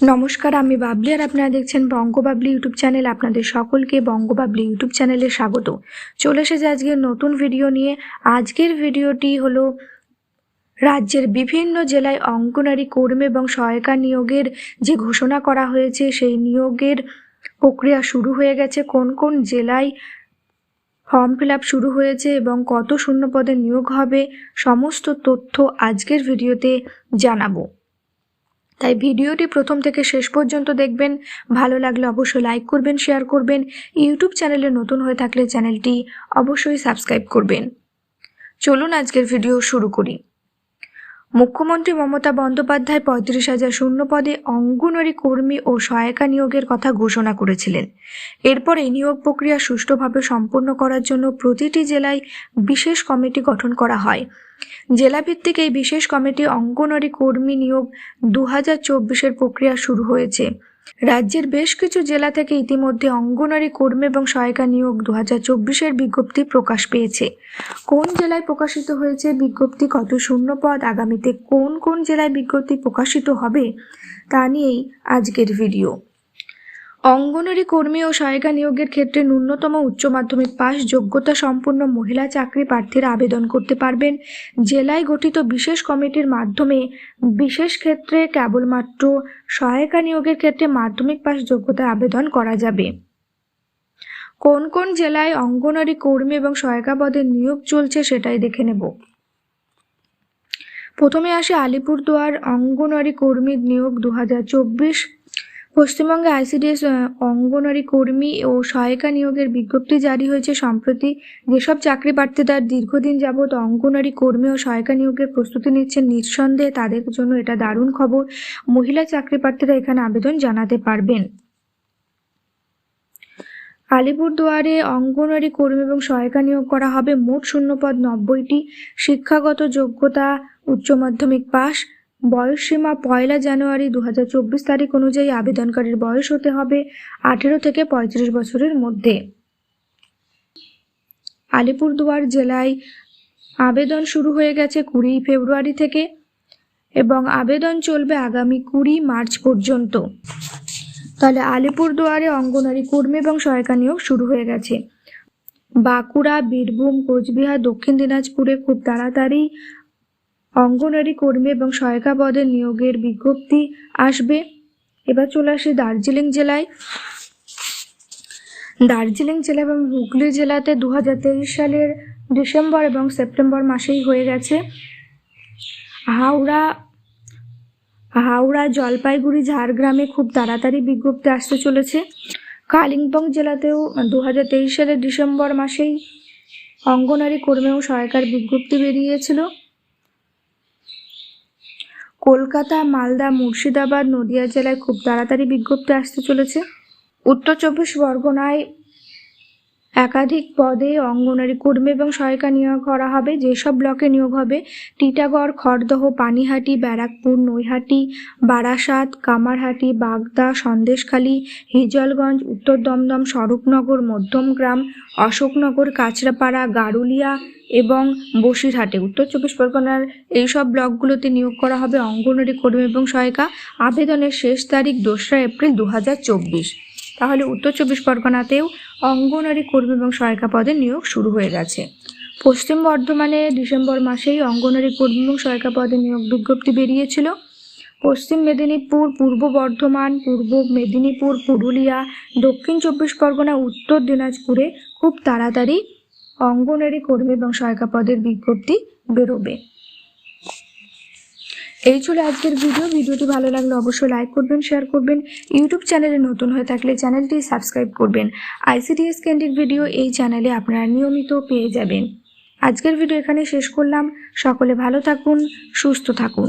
নমস্কার, আমি বাবলি আর আপনারা দেখছেন বঙ্গবাবলি ইউটিউব চ্যানেল আপনাদের সকলকে বঙ্গবাবলি ইউটিউব চ্যানেলে স্বাগত। চলে এসেছে আজকের নতুন ভিডিও নিয়ে। আজকের ভিডিওটি হলো রাজ্যের বিভিন্ন জেলায় অঙ্গনারী কর্মী এবং সহায়িকা নিয়োগের যে ঘোষণা করা হয়েছে, সেই নিয়োগের প্রক্রিয়া শুরু হয়ে গেছে। কোন কোন জেলায় ফর্ম ফিল শুরু হয়েছে এবং কত শূন্য পদে নিয়োগ হবে, সমস্ত তথ্য আজকের ভিডিওতে জানাব। তাই ভিডিওটি প্রথম থেকে শেষ পর্যন্ত দেখবেন। ভালো লাগলে অবশ্যই লাইক করবেন শেয়ার করবেন। ইউটিউব চ্যানেলে নতুন হয়ে থাকলে চ্যানেলটি অবশ্যই সাবস্ক্রাইব করবেন। চলুন আজকের ভিডিও শুরু করি। মুখ্যমন্ত্রী মমতা বন্দ্যোপাধ্যায় পঁয়ত্রিশ হাজার শূন্য পদে অঙ্গনওয়াড়ি কর্মী ও সহায়িকা নিয়োগের কথা ঘোষণা করেছিলেন। এরপর এই নিয়োগ প্রক্রিয়া সুষ্ঠুভাবে সম্পন্ন করার জন্য প্রতিটি জেলায় বিশেষ কমিটি গঠন করা হয়। জেলাভিত্তিক এই বিশেষ কমিটি অঙ্গনওয়াড়ি কর্মী নিয়োগ দু হাজার চব্বিশের প্রক্রিয়া শুরু হয়েছে। রাজ্যের বেশ কিছু জেলা থেকে ইতিমধ্যে অঙ্গনওয়াড়ি কর্মী এবং সহায়িকা নিয়োগ দু হাজার চব্বিশের বিজ্ঞপ্তি প্রকাশ পেয়েছে। কোন জেলায় প্রকাশিত হয়েছে বিজ্ঞপ্তি, কত শূন্য পদ আগামীতে কোন কোন জেলায় বিজ্ঞপ্তি প্রকাশিত হবে, তা নিয়েই আজকের ভিডিও। অঙ্গনওয়াড়ি কর্মী ও সহায়িকা নিয়োগের ক্ষেত্রে ন্যূনতম উচ্চ মাধ্যমিক পাস যোগ্যতা সম্পন্ন মহিলা চাকরি প্রার্থীরা আবেদন করতে পারবেন। জেলায় গঠিত বিশেষ কমিটির মাধ্যমে বিশেষ ক্ষেত্রে কেবলমাত্র সহায়িকা নিয়োগের ক্ষেত্রে মাধ্যমিক পাস যোগ্যতায় আবেদন করা যাবে। কোন কোন জেলায় অঙ্গনওয়াড়ি কর্মী এবং সহায়িকা পদে নিয়োগ চলছে সেটাই দেখে নেব। প্রথমে আসে আলিপুরদুয়ার অঙ্গনওয়াড়ি কর্মী নিয়োগ দু হাজার চব্বিশ পশ্চিমবঙ্গে আইসিডিএস অঙ্গনওয়াড়ি কর্মী ও সহায়িকা নিয়োগের বিজ্ঞপ্তি জারি হয়েছে সম্প্রতি। যেসব চাকরি প্রার্থীরা দীর্ঘদিন যাবৎ অঙ্গনওয়াড়ি কর্মী ও সহায়িকা নিয়োগের প্রস্তুতি নিচ্ছেন নিঃসন্দেহে তাদের জন্য এটা দারুণ খবর। মহিলা চাকরি প্রার্থীরা এখানে আবেদন জানাতে পারবেন। আলিপুরদুয়ারে অঙ্গনওয়াড়ি কর্মী এবং সহায়িকা নিয়োগ করা হবে। মোট শূন্যপদ নব্বইটি। শিক্ষাগত যোগ্যতা উচ্চ মাধ্যমিক পাস বয়সসীমা পয়লা জানুয়ারি দু তারিখ অনুযায়ী আবেদনকারীর বয়স হতে হবে আঠেরো থেকে পঁয়ত্রিশ বছরের মধ্যে। আলিপুরদুয়ার জেলায় আবেদন শুরু হয়ে গেছে কুড়ি ফেব্রুয়ারি থেকে এবং আবেদন চলবে আগামী কুড়ি মার্চ পর্যন্ত। তাহলে আলিপুরদুয়ারে অঙ্গনারী কর্মী এবং সহায়িকা নিয়োগ শুরু হয়ে গেছে। বাঁকুড়া, বীরভূম, কোচবিহার, দক্ষিণ দিনাজপুরে খুব তাড়াতাড়ি অঙ্গনারী কর্মী এবং সহায়িকা পদে নিয়োগের বিজ্ঞপ্তি আসবে। এবার চলে আসি দার্জিলিং জেলায়। দার্জিলিং জেলা এবং হুগলি জেলাতে দু হাজার তেইশ সালের ডিসেম্বর এবং সেপ্টেম্বর মাসেই হয়ে গেছে। হাওড়া হাওড়া, জলপাইগুড়ি, ঝাড়গ্রামে খুব তাড়াতাড়ি বিজ্ঞপ্তি আসতে চলেছে। কালিম্পং জেলাতেও দু হাজার তেইশ সালের ডিসেম্বর মাসেই অঙ্গনারী কর্মী ও সহায়িকার বিজ্ঞপ্তি বেরিয়েছিল। কলকাতা মালদা মুর্শিদাবাদ নদিয়া জেলায় খুব তাড়াতাড়ি বিজ্ঞপ্তি আসতে চলেছে। উত্তর চব্বিশ পরগনায় একাধিক পদে অঙ্গনারী কর্মী এবং সহায়িকা নিয়োগ করা হবে। যেসব ব্লকে নিয়োগ হবে, টিটাগড়, খড়দহ, পানিহাটি, ব্যারাকপুর, নৈহাটি, বারাসাত, কামারহাটি, বাগদা, সন্দেশখালী, হিজলগঞ্জ, উত্তর দমদম, স্বরূপনগর, মধ্যমগ্রাম, অশোকনগর, কাঁচরাপাড়া, গারুলিয়া এবং বসিরহাটে। উত্তর চব্বিশ পরগনার এইসব ব্লকগুলোতে নিয়োগ করা হবে অঙ্গনওয়াড়ি কর্মী এবং সহায়িকা। আবেদনের শেষ তারিখ দোসরা এপ্রিল দু হাজার চব্বিশ। তাহলে উত্তর চব্বিশ পরগনাতেও অঙ্গনওয়াড়ি কর্মী এবং সহায়িকা পদে নিয়োগ শুরু হয়ে গেছে। পশ্চিম বর্ধমানে ডিসেম্বর মাসেই অঙ্গনওয়াড়ি কর্মী এবং সহায়িকা পদে নিয়োগ বিজ্ঞপ্তি বেরিয়েছিল। পশ্চিম মেদিনীপুর, পূর্ব বর্ধমান, পূর্ব মেদিনীপুর, পুরুলিয়া, দক্ষিণ চব্বিশ পরগনা, উত্তর দিনাজপুরে খুব তাড়াতাড়ি অঙ্গনারী কর্মী এবং সহায়িকা পদের বিজ্ঞপ্তি বেরোবে। এই ছিল আজকের ভিডিও। ভিডিওটি ভালো লাগলে অবশ্যই লাইক করবেন শেয়ার করবেন। ইউটিউব চ্যানেলে নতুন হয়ে থাকলে চ্যানেলটি সাবস্ক্রাইব করবেন। আইসিডিএস কেন্দ্রিক ভিডিও এই চ্যানেলে আপনারা নিয়মিত পেয়ে যাবেন। আজকের ভিডিও এখানে শেষ করলাম। সকলে ভালো থাকুন, সুস্থ থাকুন।